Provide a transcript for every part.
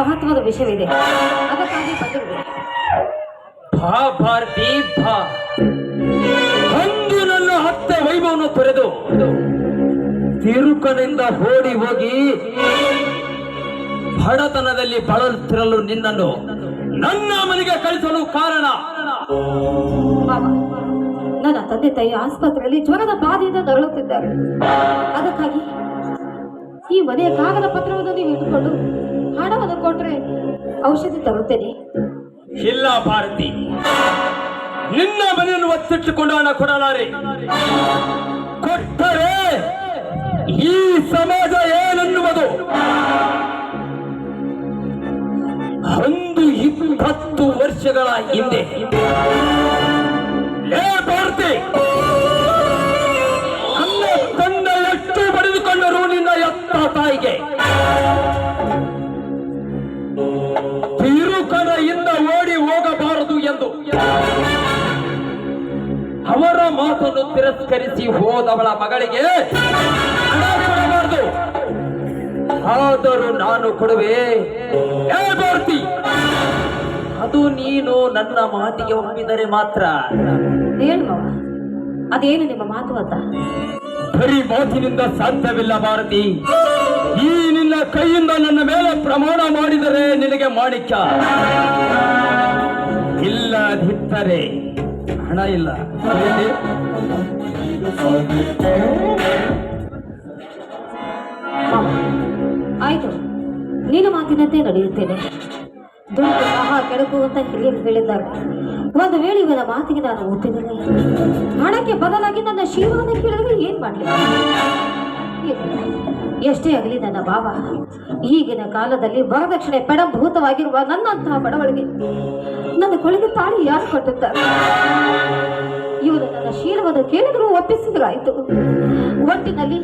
ಮಹತ್ವದ ವಿಷಯವಿದೆ. ಅದಕ್ಕಾಗಿ ಬಂದಿರುವೆ ಭಾ ಭಾರತಿ ಭಾ. ಅಂದು ನನ್ನ ಹತ್ತ ವೈಭವನ ತೊರೆದು ತಿರುಕನಿಂದ ಓಡಿ ಹೋಗಿ ಬಡತನದಲ್ಲಿ ಬಳಲುತ್ತಿರಲು ನಿನ್ನನ್ನು ನನ್ನ ಮನೆಗೆ ಕಳಿಸಲು ಕಾರಣ. ನನ್ನ ತಂದೆ ತಾಯಿ ಆಸ್ಪತ್ರೆಯಲ್ಲಿ ಜ್ವರದ ಬಾಧೆಯಿಂದ ನರಳುತ್ತಿದ್ದಾರೆ. ಅದಕ್ಕಾಗಿ ಈ ಮನೆಯ ಕಾಗದ ಪತ್ರವನ್ನು ನೀವು ಇಟ್ಟುಕೊಂಡು ಹಣವನ್ನು ಕೊಟ್ರೆ ಔಷಧಿ ತರುತ್ತೇನೆ. ಇಲ್ಲ ಭಾರತಿ, ನಿನ್ನ ಮನೆಯನ್ನು ಒತ್ತಿಟ್ಟುಕೊಂಡು ಹಣ ಕೊಡಲಾರೆ. ಕೊಟ್ಟರೆ ಈ ಸಮಾಜ ಏನೆನ್ನುವುದು? ಒಂದು ಇಪ್ಪತ್ತು ವರ್ಷಗಳ ಹಿಂದೆ. ಭಾರತಿ! ಅವರ ಮಾತನ್ನು ತಿರಸ್ಕರಿಸಿ ಹೋದವಳ ಮಗಳಿಗೆ ಹಣ ಕೊಡಬಾರದು ಆದರೂ ನಾನು ಕೊಡುವೆ. ಅದು ನೀನು ನನ್ನ ಮಾತಿಗೆ ಒಪ್ಪಿದರೆ ಮಾತ್ರ. ಏನು ಮಾವ ಅದೇನು ನಿಮ್ಮ ಮಾತು ಅಂತ? ಬರೀ ಮಾತಿನಿಂದ ಸಾಧ್ಯವಿಲ್ಲ ಭಾರತಿ. ಈ ನಿನ್ನ ಕೈಯಿಂದ ನನ್ನ ಮೇಲೆ ಪ್ರಮಾಣ ಮಾಡಿದರೆ ನಿನಗೆ ಮಾಣಿಕ್ಯ. ಇಲ್ಲದಿದ್ದರೆ ಹಣ ಇಲ್ಲ. ಆಯ್ತು. ನಿನ್ನ ಮಾತಿನಂತೆ ನಡೆಯುತ್ತೇನೆ. ದುಡ್ಡು ಸಹ ಕೆಡಕು ಅಂತ ಹಿರಿಯರು ಹೇಳಿದ್ದಾರೆ. ಒಂದು ವೇಳೆ ಇವರ ಮಾತಿಗೆ ನಾನು ಒಪ್ಪಿದರೆ ಹಣಕ್ಕೆ ಬದಲಾಗಿ ನನ್ನ ಶಿವನ ಕೇಳಿದ್ರೆ ಏನ್ ಮಾಡ್ಲಿ. ಎಷ್ಟೇ ಆಗಲಿ ನನ್ನ ಭಾವ, ಈಗಿನ ಕಾಲದಲ್ಲಿ ವರದಕ್ಷಿಣೆ ಪಡಭೂತವಾಗಿರುವ ನನ್ನಂತಹ ಬಡವಳಿಗೆ ನನ್ನ ಕೊಳಗೆ ತಾಳಿ ಯಾರು ಕಟ್ಟುತ್ತಾರೆ ಇವರು ನನ್ನ ಶೀಲವನ್ನು ಕೇಳಿದರೂ ಒಪ್ಪಿಸಿದ್ರಾಯ್ತು. ಒಟ್ಟಿನಲ್ಲಿ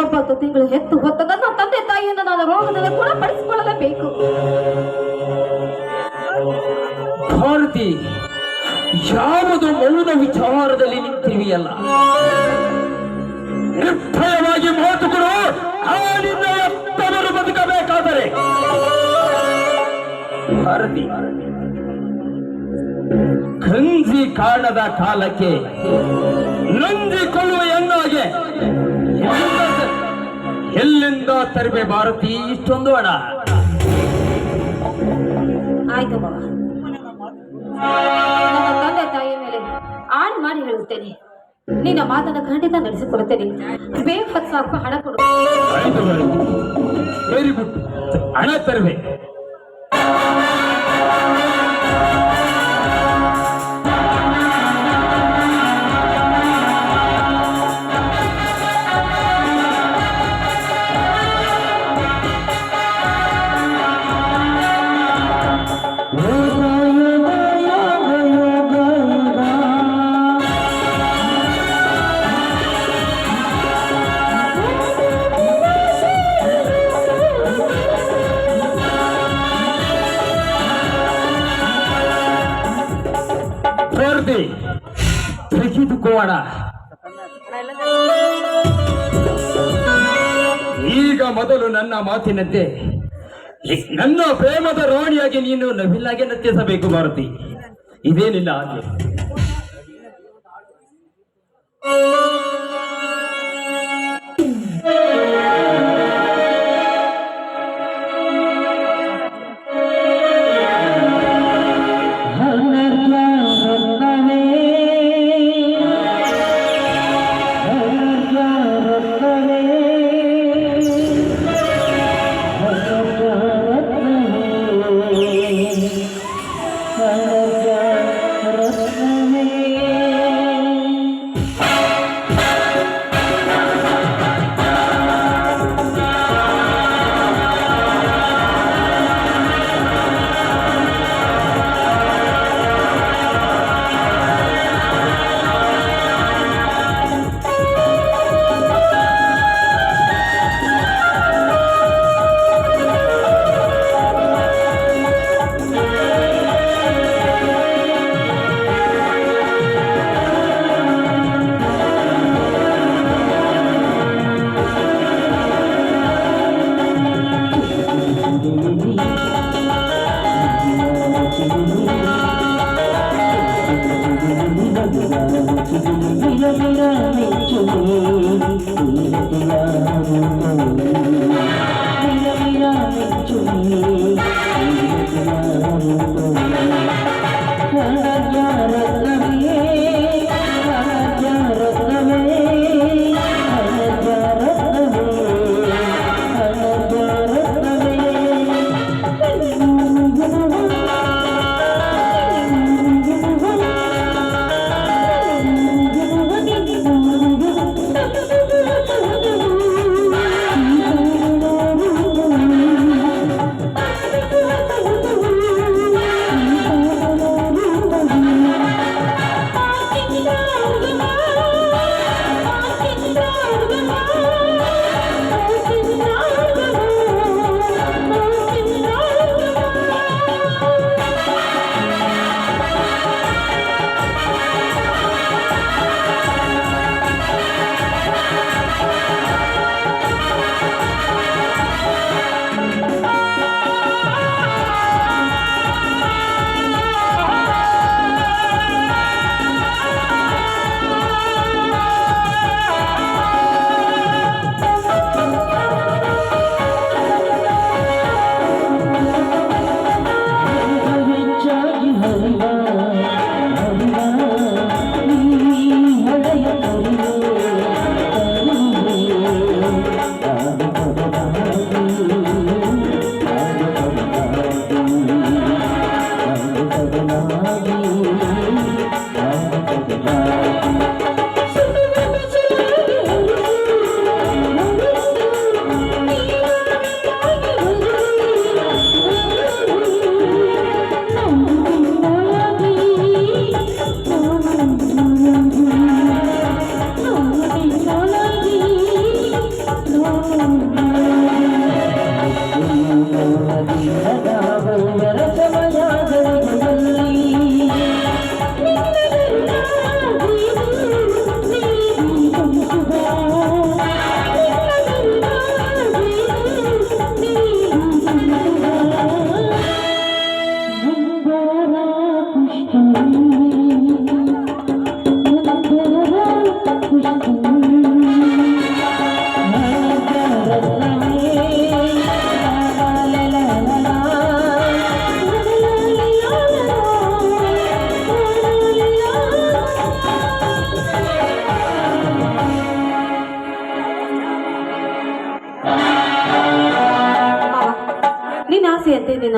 ಒಂಬತ್ತು ತಿಂಗಳು ಹೆತ್ತು ಹೊತ್ತ ನನ್ನ ತಂದೆ ತಾಯಿಯನ್ನು ನಾನು ರೋಗದಲ್ಲಿ ಗುಣಪಡಿಸಿಕೊಳ್ಳಲೇಬೇಕು. ಭಾರತಿ, ಯಾವುದು ಮೌನ ವಿಚಾರದಲ್ಲಿ ನಿಂತಿವೆಯಲ್ಲ? ನಿರ್ಭಯವಾಗಿ ಮಾತು ಆ ಎತ್ತವರು ಬದುಕಬೇಕಾದರೆ. ಭಾರತಿ, ಗಂಜಿ ಕಾಣದ ಕಾಲಕ್ಕೆ ನಂಜಿಕೊಳ್ಳುವ ಎನ್ನಾಗೆ ಎಲ್ಲಿಂದ ತರಬೆ ಭಾರತಿ? ಇಷ್ಟೊಂದು ಹಣ. ಆಯ್ತು ಬಾಬಾ ನನ್ನ ತಂದೆ ತಾಯಿಯ ಮೇಲೆ ಆನ್ ಮಾಡಿ ಹೇಳುತ್ತೇನೆ. ನಿನ್ನ ಮಾತನ್ನು ಖಂಡಿತ ನಡೆಸಿಕೊಡುತ್ತೇನೆ ಬೇಗ ಹತ್ತು ಸಾವಿರ ಹಣ ಕೊಡು. ವೆರಿ ಗುಡ್ ಹಣ ತರುವೆ. ಭಾರತಿ ತೆಗೆದುಕೋಣ ಈಗ ಮೊದಲು ನನ್ನ ಮಾತಿನಂತೆ ನನ್ನ ಪ್ರೇಮದ ರಾಣಿಯಾಗಿ ನೀನು ನವಿಲಾಗೆ ನರ್ತಿಸಬೇಕು ಮಾರುತಿ. ಇದೇನಿಲ್ಲ ಆಜ್ಞೆ. ಮಾವ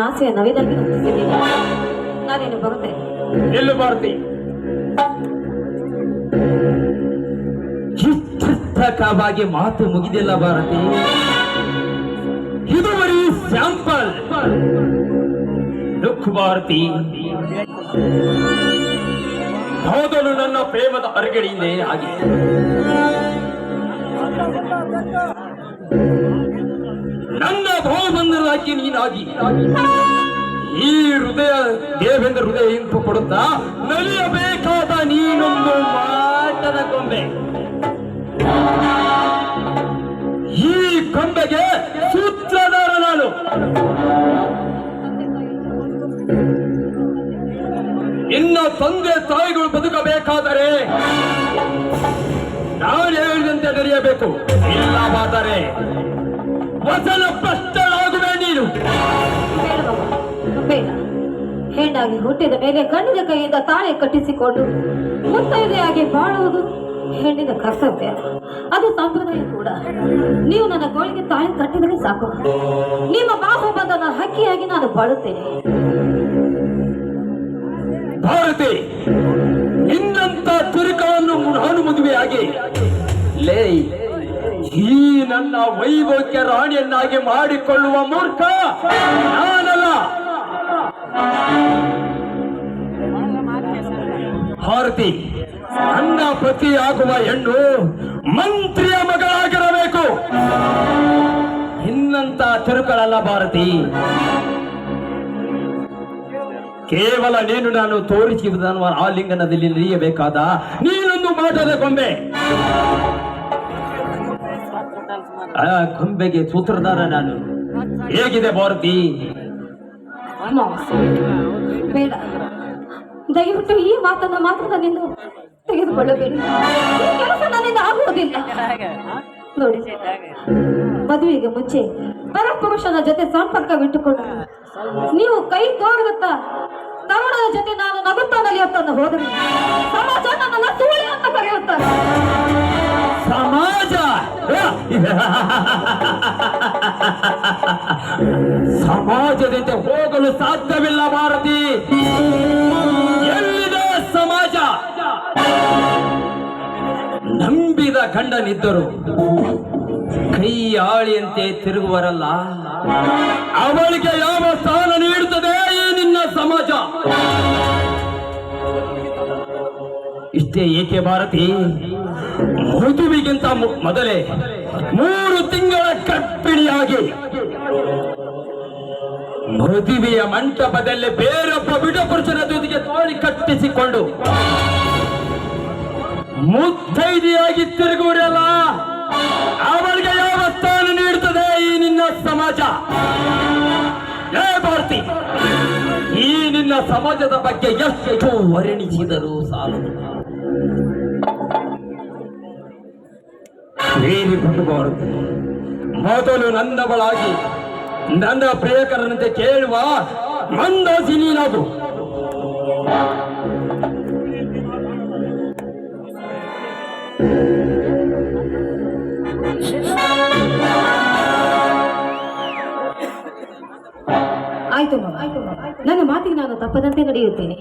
ಆಸೆಯ ನಂಬಿಸಿದ್ದೀನಿ ನಾನೇನು ಬರುತ್ತೆ ಎಲ್ಲೂ ಬರುತ್ತೆ ಚಿತ್ರಕವಾಗಿ ಮಾತು ಮುಗಿದಿಲ್ಲ ಭಾರತಿ. ಇದು ಬರೀ ಸ್ಯಾಂಪಲ್. ಲುಕ್ ಭಾರತಿ. ಮೊದಲು ನನ್ನ ಪ್ರೇಮದ ಅರಗಡಿಯಿಂದೇ ಆಗಿದೆ. ನನ್ನ ಭಾವಬಂಧನಕ್ಕೆ ನೀನಾಗಿ. ಈ ಹೃದಯ ದೇವೇಂದ್ರ ಹೃದಯ ಇಂಪು ಕೊಡುತ್ತಾ ನಲಿಯಬೇಕಾದ ನೀನೊಂದು ಮಾಟದ ಕೊಂಬೆ. ಈ ಕೊಂಬೆಗೆ ಸೂತ್ರಧಾರ ನಾನು. ಇನ್ನ ತಂದೆ ತಾಯಿಗಳು ಬದುಕಬೇಕಾದರೆ ನಾನು ಹೇಳಿದಂತೆ ನಡೆಯಬೇಕು. ಇಲ್ಲವಾದರೆ ಹೆಣ್ಣಾಗಿ ಹುಟ್ಟಿದ ಮೇಲೆ ಗಂಡಿನ ಕೈಯಿಂದ ತಾಳೆ ಕಟ್ಟಿಸಿಕೊಂಡು ಮುತ್ತೈದೆಯಾಗಿ ಬಾಳುವುದು ಹೆಣ್ಣಿನ ಕರ್ತವ್ಯ. ಅದು ಸಂಪ್ರದಾಯ ಕೂಡ. ನೀವು ನನ್ನ ಗೋಳಿಗೆ ತಾಳೆ ಕಟ್ಟಿದರೆ ಸಾಕು. ನಿಮ್ಮ ಬಾಹುಬಂಧನ ಹಕ್ಕಿಯಾಗಿ ನಾನು ಬಾಳುತ್ತೇನೆ. ಭಾರತಿ ನಿನ್ನಂತ ತುರುಕವನ್ನು ನಾನು ಮದುವೆಯಾಗಿ. ಲೇ, ಈ ನನ್ನ ವೈಭವಕ್ಕೆ ರಾಣಿಯನ್ನಾಗಿ ಮಾಡಿಕೊಳ್ಳುವ ಮೂರ್ಖ ನಾನಲ್ಲ. ನನ್ನ ಪತಿಯಾಗುವ ಹೆಣ್ಣು ಮಂತ್ರಿಯ ಮಗಳಾಗಿರಬೇಕು. ಇನ್ನಂತ ತಿರುಕಳಲ್ಲ ಭಾರತಿ. ಕೇವಲ ನೀನು ನಾನು ತೋರಿಸಿ ಆ ಲಿಂಗನದಲ್ಲಿ ನಡೆಯಬೇಕಾದ ನೀನೊಂದು ಮಾಟದ ಗೊಂಬೆ. ಆ ಗೊಂಬೆಗೆ ಸೂತ್ರಧಾರ ನಾನು. ಹೇಗಿದೆ ಭಾರತಿ? ದಯವಿಟ್ಟು ಈ ಮಾತನ್ನು ಮಾತ್ರ ನನ್ನಿಂದ ತೆಗೆದುಕೊಳ್ಳಬೇಡಿ. ಈ ಕೆಲಸ ನನ್ನಿಂದ ಆಗುವುದಿಲ್ಲ. ನೋಡಿ ಮದುವೆಗೆ ಮುಂಚೆ ಪರಪುರುಷನ ಜೊತೆ ಸಂಪರ್ಕ ಸಂಪರ್ಕವಿಟ್ಟುಕೊಂಡು ನೀವು ಕೈ ತೋರುತ್ತಾ ತರುಣದ ಜೊತೆ ನಾನು ನಗುತ್ತಾ ನಲಿಯುತ್ತಾನೆ ಹೋದರೆ ಸಮಾಜ ನನ್ನ ತೂಳಿ ಅಂತ ಕರೆಯುತ್ತಾರೆ. ಸಮಾಜ! ಸಮಾಜದಂತೆ ಹೋಗಲು ಸಾಧ್ಯವಿಲ್ಲ ಭಾರತಿ. ನಂಬಿದ ಗಂಡನಿದ್ದರು. ಕೈ ಆಳಿಯಂತೆ ತಿರುಗುವರಲ್ಲ. ಅವಳಿಗೆ ಯಾವ ಸ್ಥಾನ ನೀಡುತ್ತದೆ ಈ ನಿನ್ನ ಸಮಾಜ? ಇಷ್ಟೇ ಏಕೆ ಭಾರತಿ? ಮೃದುವಿಗಿಂತ ಮೊದಲೇ ಮೂರು ತಿಂಗಳ ಕರ್ಪಿಣಿಯಾಗಿ ಮೃದುವಿಯ ಮಂಟಪದಲ್ಲಿ ಬೇರೊಬ್ಬ ಬಿಡ ಪುರುಷನ ಜೊತೆಗೆ ತೋಳಿ ಕಟ್ಟಿಸಿಕೊಂಡು ಮುತ್ತೈದೆಯಾಗಿ ತಿರುಗುವುದಲ್ಲ ಅವರಿಗೆ ಯಾವ ಸ್ಥಾನ ನೀಡುತ್ತದೆ ಈ ನಿನ್ನ ಸಮಾಜ. ಏ ಭಾರತಿ, ಈ ನಿನ್ನ ಸಮಾಜದ ಬಗ್ಗೆ ಎಷ್ಟು ವರ್ಣಿಸಿದರೂ ಸಾಲದು. ಬಿಡಬಾರದು ಮೊದಲು ನನ್ನವಳಾಗಿ ನನ್ನ ಪ್ರಿಯಕರನಂತೆ ಕೇಳುವ ಮಂದಸಿ ನೀನಾಗು ನನ್ನ ಮಾತಿಗೆ ನಾನು ತಪ್ಪದಂತೆ ನಡೆಯುತ್ತೇನೆ.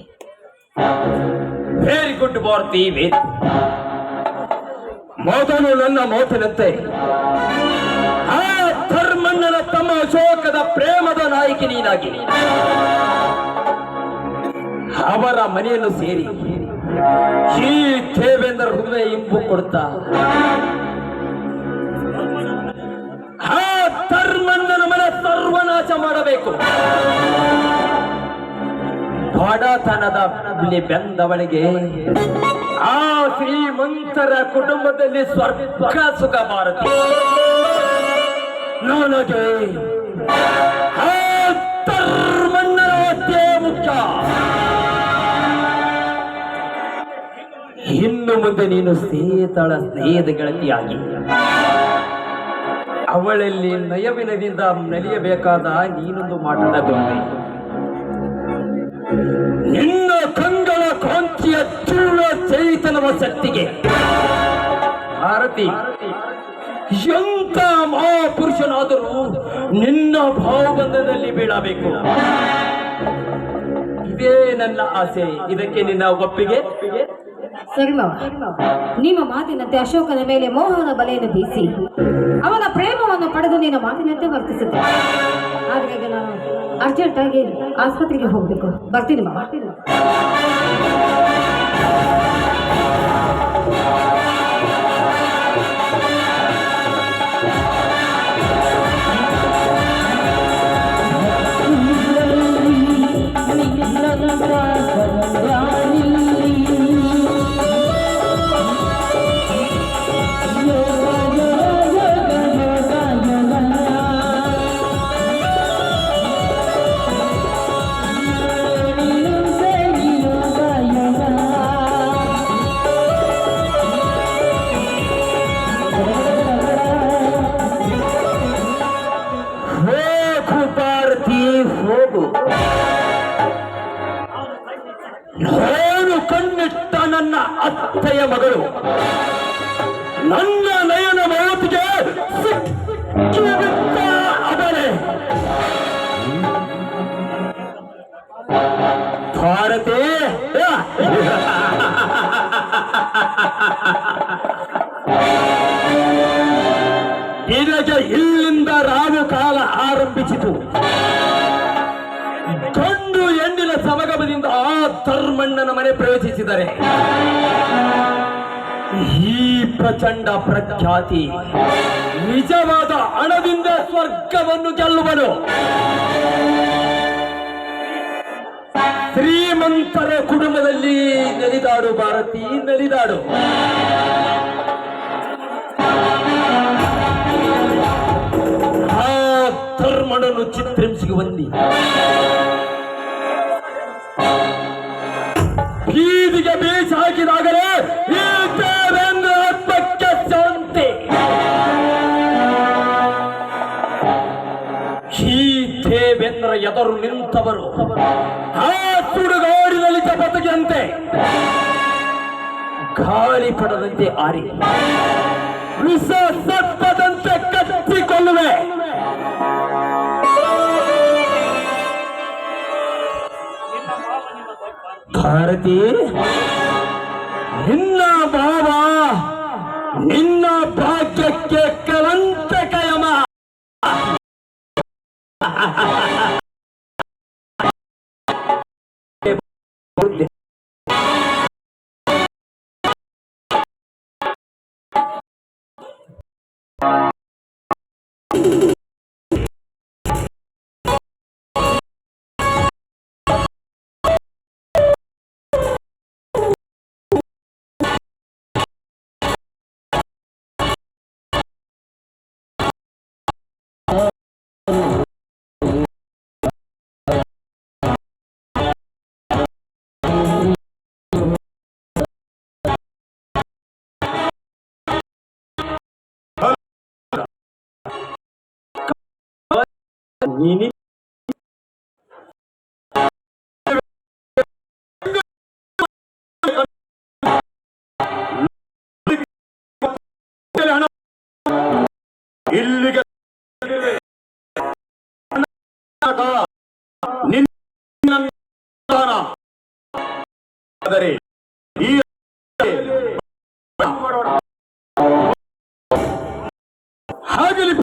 ವೆರಿ ಗುಡ್ ಭಾರತಿ ವೇ ಮೊದಲು ನನ್ನ ಮಾತಿನಂತೆ, ಆ ಧರ್ಮಣ್ಣನ ತಮ್ಮ ಅಶೋಕದ ಪ್ರೇಮದ ನಾಯಕಿ ನೀನಾಗಿ. ಅವರ ಮನೆಯನ್ನು ಸೇರಿ ಈ ದೇವೇಂದ್ರ ಹೃದಯ ಇಂಪು ಕೊಡುತ್ತಾ, ಆ ಧರ್ಮಣ್ಣನ ಮನೆ ಸರ್ವನಾಶ ಮಾಡಬೇಕು. ಬಡತನದ ಬೆಂದವಳಿಗೆ ಆ ಶ್ರೀಮಂತರ ಕುಟುಂಬದಲ್ಲಿ ಸ್ವರ್ಗ ಸುಖ ಭಾರತಿ ನನಗೆ ಮುಖ್ಯ. ಇನ್ನು ಮುಂದೆ ನೀನು ಸ್ನೇಹಿತಳ ಸ್ನೇಹದ ಗೆಳತಿಯಾಗಿ ಅವಳಲ್ಲಿ ನಯವಿನದಿಂದ ನಲಿಯಬೇಕಾದ ನೀನೊಂದು ಮಾಟದ ನಿನ್ನ ಕಂಗಳ ಕಾಂತಿಯ ಚೂಳ ಚೈತನ್ಯವ ಶಕ್ತಿಗೆ. ಭಾರತಿ ಎಂತ ಮಹಾಪುರುಷನಾದರೂ ನಿನ್ನ ಭಾವಬಂಧದಲ್ಲಿ ಬೀಳಬೇಕು. ಇದೇ ನನ್ನ ಆಸೆ. ಇದಕ್ಕೆ ನಿನ್ನ ಒಪ್ಪಿಗೆ? ಸರಿ ಮಾವ ನಿಮ್ಮ ಮಾತಿನಂತೆ ಅಶೋಕನ ಮೇಲೆ ಮೋಹನ ಬಲೆಯನ್ನು ಬೀಸಿ ಅವನ ಪ್ರೇಮವನ್ನು ಪಡೆದು ನಿನ್ನ ಮಾತಿನಂತೆ ವರ್ತಿಸುತ್ತೆ ಆದ್ರೆ ಈಗ ನಾನು ಅರ್ಜೆಂಟ್ ಆಗಿ ಆಸ್ಪತ್ರೆಗೆ ಹೋಗ್ಬೇಕು. ಬರ್ತೀನಿ ಮಾವ. ಇಲ್ಲಿಂದ ರಾವು ಕಾಲ ಆರಂಭಿಸಿತು. ಗಂಡು ಹೆಣ್ಣಿನ ಸಮಗಮದಿಂದ ಆ ಧರ್ಮಣ್ಣನ ಮನೆ ಪ್ರವೇಶಿಸಿದರೆ. ಈ ಪ್ರಚಂಡ ಪ್ರಖ್ಯಾತಿ ನಿಜವಾದ ಹಣದಿಂದ ಸ್ವರ್ಗವನ್ನು ಗೆಲ್ಲುವನು. ಶ್ರೀಮಂತರ ಕುಟುಂಬದಲ್ಲಿ ನಲಿದಾಡು ಭಾರತಿ, ನಲಿದಾಡು. మనను చిత్రించుకు ఉంది ಬೀದಿಗೆ ಬೇಸ ಹಾಕಿದಾಗಲೇ ಈ ದೇವೇಂದ್ರ ಆತ್ಮಕ್ಕೆ ಶಾಂತಿ. ಈ ದೇವೇಂದ್ರ ಎದುರು ನಿಂತವರು ಆ ಸುಡುಗಾಡಿನಲ್ಲಿ ಚಪತಿಗೆಂತೆ ಗಾಳಿ ಪಡದಂತೆ ಆರಿ. ವಿಷ ಸತ್ತದಂತೆ ಕಚ್ಚಿಕೊಳ್ಳುವೆ. ಭಾರತಿ ನಿನ್ನ ಭಾವ ನಿನ್ನ ಭಾಗ್ಯಕ್ಕೆ ಕಲಂತಕಯಮ ನೀನಿ ಇಲ್ಲಿಗೆ. ಆದರೆ ಈ ಹಾಗಲಿ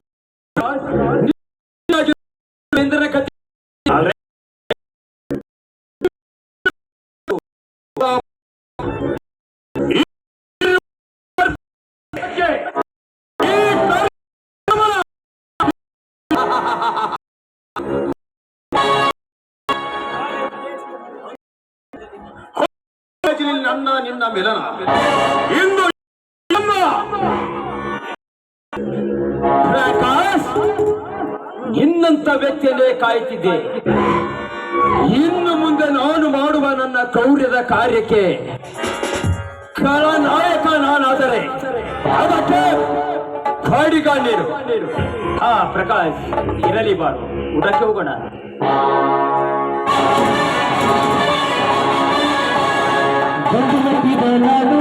ನನ್ನ, ನಿನ್ನ ಮಿಲನ. ಇಂದು ನಿನ್ನಂತ ವ್ಯಕ್ತಿಯನ್ನೇ ಕಾಯ್ತಿದ್ದೆ ಇನ್ನು ಮುಂದೆ ನಾನು ಮಾಡುವ ನನ್ನ ಕೌರ್ಯದ ಕಾರ್ಯಕ್ಕೆ ಖಳನಾಯಕ ನಾನಾದರೆ ಅದಕ್ಕೆ ಕಾಡಿಗ ನೀರು ಹಾ, ಪ್ರಕಾಶ್, ಇರಲಿ ಬಾರು ಊಟಕ್ಕೆ ಹೋಗೋಣ. ಗಂಡು ಮಟ್ಟಿದ ನಾಡು